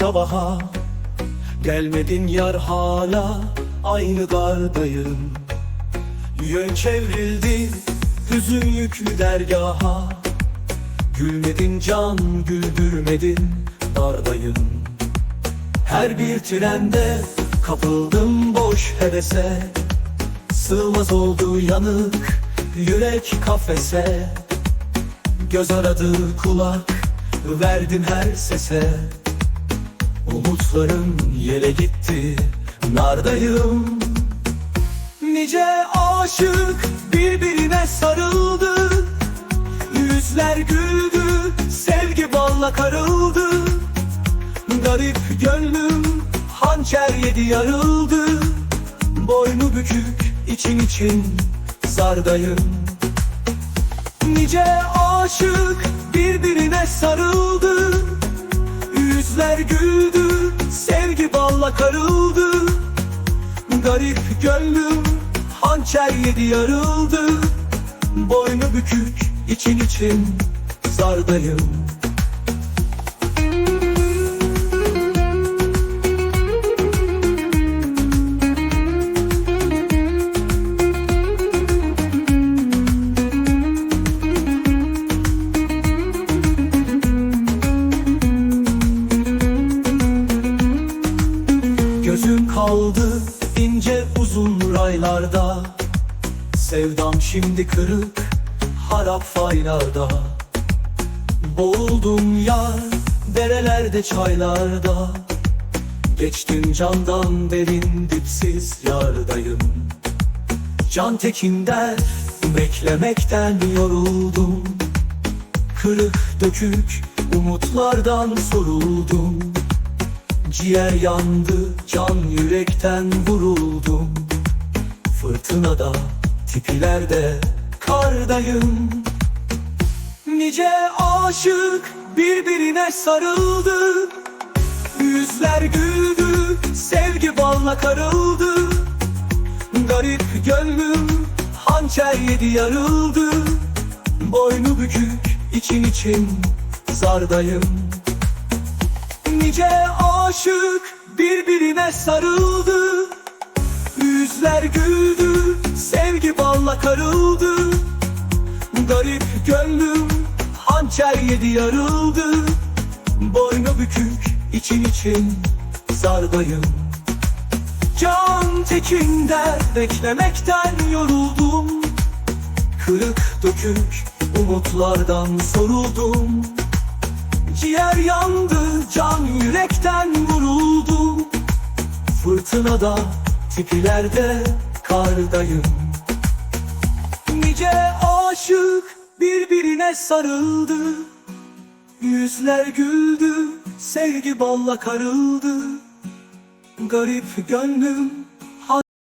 sabaha. Gelmedin yar hala aynı dardayım. Yön çevrildi hüzün yüklü dergaha. Gülmedin can güldürmedin dardayım. Her bir trende kapıldım boş hevese. Sığmaz oldu yanık yürek kafese. Göz aradı kulak verdim her sese. Umutlarım yere gitti. Nardayım. Nice aşık birbirine sarıldı. Yüzler güldü sevgi balla karıldı. Garip gönlüm hançer yedi yarıldı. Boynu bükük için için zardayım Nice aşık birbirine sarıldı. Yüzler güldü sevgi balla karıldı. Garip gönlüm hançer yedi yarıldı. Boynu bükük için için zardayım Kaldı ince uzun raylarda. Sevdam şimdi kırık harap faylarda. Boğuldum yar derelerde çaylarda. Geçtim candan derin dipsiz yardayım. Can tekin der beklemekten yoruldum. Kırık dökük umutlardan soruldum Ciğer yandı, can yürekten vuruldum. Fırtınada, tipilerde, kardayım. Nice aşık birbirine sarıldı. Yüzler güldü, sevgi balla karıldı. Garip gönlüm hançer yedi yarıldı. Boynu bükük, için için zardayım Nice aşık birbirine sarıldı. Yüzler güldü, sevgi balla karıldı. Garip gönlüm hançer yedi yarıldı. Boynu bükük, için için zardayım. Can tekin der, beklemekten yoruldum. Kırık dökük, umutlardan soruldum can yürekten vuruldu Fırtınada, tipilerde, kardayım. Nice aşık birbirine sarıldı. Yüzler güldü, sevgi balla karıldı. Garip gönlüm